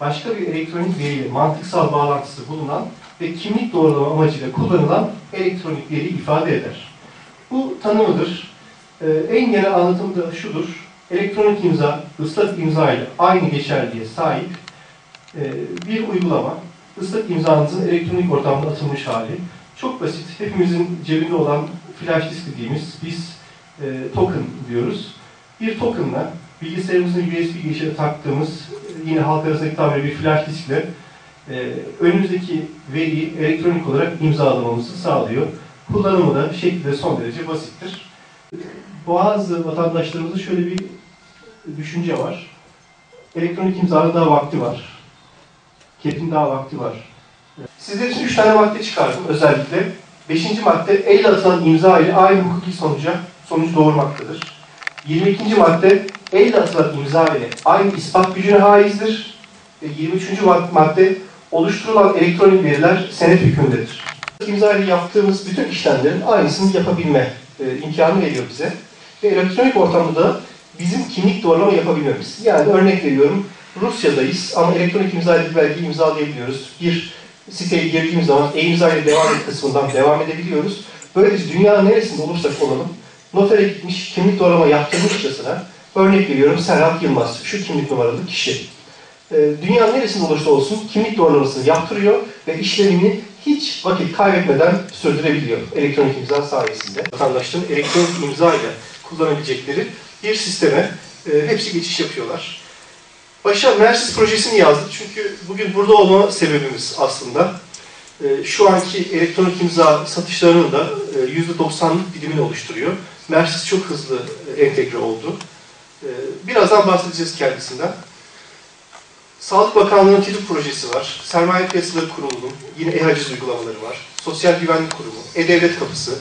başka bir elektronik veriyle mantıksal bağlantısı bulunan ve kimlik doğrulama amacıyla kullanılan elektronik veri ifade eder. Bu tanımıdır. Ee, en genel anlatımı da şudur. Elektronik imza, ıslak imza ile aynı geçerliğe sahip e, bir uygulama. Islak imzanızın elektronik ortamda atılmış hali. Çok basit. Hepimizin cebinde olan flash disk dediğimiz biz e, token diyoruz. Bir tokenla bilgisayarımızın USB girişine taktığımız e, yine halk arasındaki tabiri bir flash diskle e, önümüzdeki veriyi elektronik olarak imzalamamızı sağlıyor. Kullanımı da şekli de son derece basittir. Bazı vatandaşlarımızda şöyle bir düşünce var. Elektronik imzada daha vakti var. Kepin daha vakti var. Sizler için üç tane madde çıkardım özellikle. Beşinci madde elle atılan imza ile aynı hukuki sonuca sonuç doğurmaktadır. 22. madde elle atılan imza aynı ispat gücüne haizdir. Ve 23. mad- madde oluşturulan elektronik veriler senet hükmündedir. İmza ile yaptığımız bütün işlemlerin aynısını yapabilme e, imkanı veriyor bize. Ve elektronik ortamda da bizim kimlik doğrulama yapabilmemiz. Yani örnek veriyorum Rusya'dayız ama elektronik imza ile belgeyi imzalayabiliyoruz. Bir siteye girdiğimiz zaman e-imza ile devam et kısmından devam edebiliyoruz. Böylece dünyanın neresinde olursak olalım notere gitmiş kimlik doğrulama yaptırmışçasına örnek veriyorum Serhat Yılmaz şu kimlik numaralı kişi. Ee, dünyanın neresinde olursa olsun kimlik doğrulamasını yaptırıyor ve işlemini hiç vakit kaybetmeden sürdürebiliyor elektronik imza sayesinde. Vatandaşların elektronik imza ile kullanabilecekleri bir sisteme e, hepsi geçiş yapıyorlar. Başa Mersis projesini yazdık çünkü bugün burada olma sebebimiz aslında e, şu anki elektronik imza satışlarının da e, %90'lık dilimini oluşturuyor. Mersis çok hızlı e, entegre oldu. E, Birazdan bahsedeceğiz kendisinden. Sağlık Bakanlığı'nın TİDÜK projesi var. Sermaye Piyasaları Kurulu'nun yine e-haciz uygulamaları var. Sosyal Güvenlik Kurumu, E-Devlet Kapısı,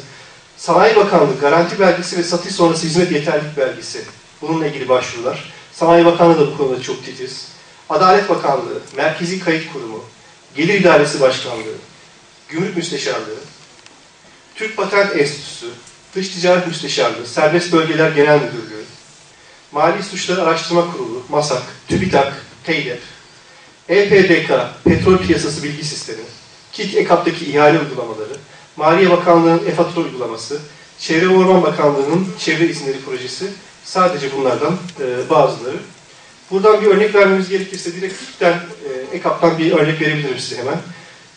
Sanayi Bakanlığı Garanti Belgesi ve Satış Sonrası Hizmet Yeterlilik Belgesi. Bununla ilgili başvurular. Sanayi Bakanlığı da bu konuda çok titiz. Adalet Bakanlığı, Merkezi Kayıt Kurumu, Gelir İdaresi Başkanlığı, Gümrük Müsteşarlığı, Türk Patent Enstitüsü, Dış Ticaret Müsteşarlığı, Serbest Bölgeler Genel Müdürlüğü, Mali Suçları Araştırma Kurulu, MASAK, TÜBİTAK, TEYDEP, EPDK, Petrol Piyasası Bilgi Sistemi, KİK EKAP'taki ihale uygulamaları, Maliye Bakanlığı'nın e-fatura uygulaması, Çevre Orman Bakanlığı'nın çevre izinleri projesi, sadece bunlardan e, bazıları. Buradan bir örnek vermemiz gerekirse direkt KİK'ten, e, EKAP'tan bir örnek verebilirim size hemen.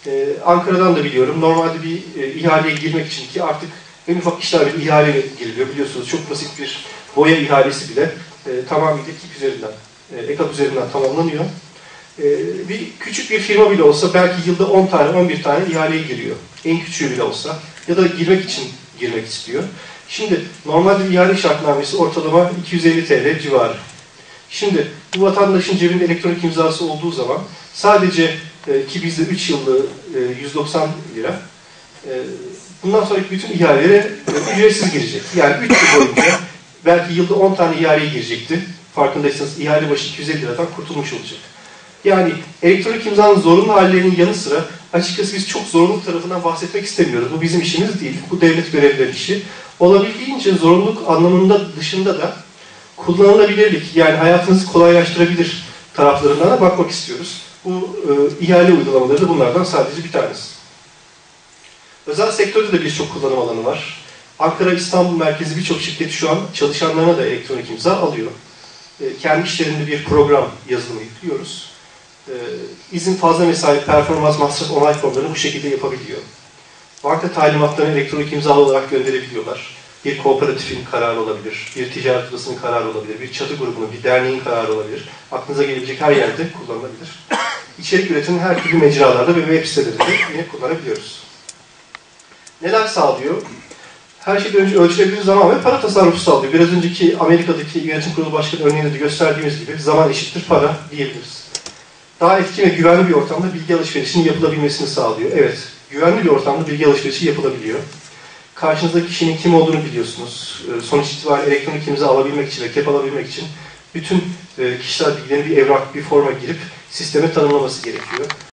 Ee, Ankara'dan da biliyorum. Normalde bir e, ihaleye girmek için ki artık en ufak işler bir ihale giriliyor. Biliyorsunuz çok basit bir boya ihalesi bile e, tamamıyla KİK üzerinden, e, EKAP üzerinden tamamlanıyor. E, bir küçük bir firma bile olsa belki yılda 10 tane, 11 tane ihaleye giriyor. En küçüğü bile olsa. Ya da girmek için girmek istiyor. Şimdi normalde bir ihale şartnamesi ortalama 250 TL civarı. Şimdi bu vatandaşın cebinde elektronik imzası olduğu zaman sadece e, ki bizde 3 yıllığı e, 190 lira. E, bundan sonraki bütün ihalelere e, ücretsiz girecek. Yani 3 yıl boyunca belki yılda 10 tane ihaleye girecekti. Farkındaysanız ihale başı 250 liradan kurtulmuş olacak. Yani elektronik imzanın zorunlu hallerinin yanı sıra açıkçası biz çok zorunluluk tarafından bahsetmek istemiyoruz. Bu bizim işimiz değil. Bu devlet görevlileri işi. Olabildiğince zorunluluk anlamında dışında da kullanılabilirlik yani hayatınızı kolaylaştırabilir taraflarından da bakmak istiyoruz. Bu e, ihale uygulamaları da bunlardan sadece bir tanesi. Özel sektörde de birçok kullanım alanı var. Ankara, İstanbul merkezi birçok şirket şu an çalışanlarına da elektronik imza alıyor. E, kendi işlerinde bir program yazılımı yüklüyoruz. E, izin fazla mesai, performans, masraf onay formlarını bu şekilde yapabiliyor. Banka talimatlarını elektronik imza olarak gönderebiliyorlar. Bir kooperatifin kararı olabilir, bir ticaret odasının kararı olabilir, bir çatı grubunun, bir derneğin kararı olabilir. Aklınıza gelebilecek her yerde kullanılabilir. İçerik üretimin her türlü mecralarda ve web sitelerinde yine kullanabiliyoruz. Neler sağlıyor? Her şeyden önce ölçülebilir zaman ve para tasarrufu sağlıyor. Biraz önceki Amerika'daki yönetim kurulu başkanı örneğinde de gösterdiğimiz gibi zaman eşittir para diyebiliriz. Daha etkin ve güvenli bir ortamda bilgi alışverişinin yapılabilmesini sağlıyor. Evet, güvenli bir ortamda bilgi alışverişi yapılabiliyor. Karşınızdaki kişinin kim olduğunu biliyorsunuz. Ee, Sonuç itibariyle elektronik imza alabilmek için ve kep alabilmek için bütün e, kişisel bilgilerini bir evrak, bir forma girip sisteme tanımlaması gerekiyor.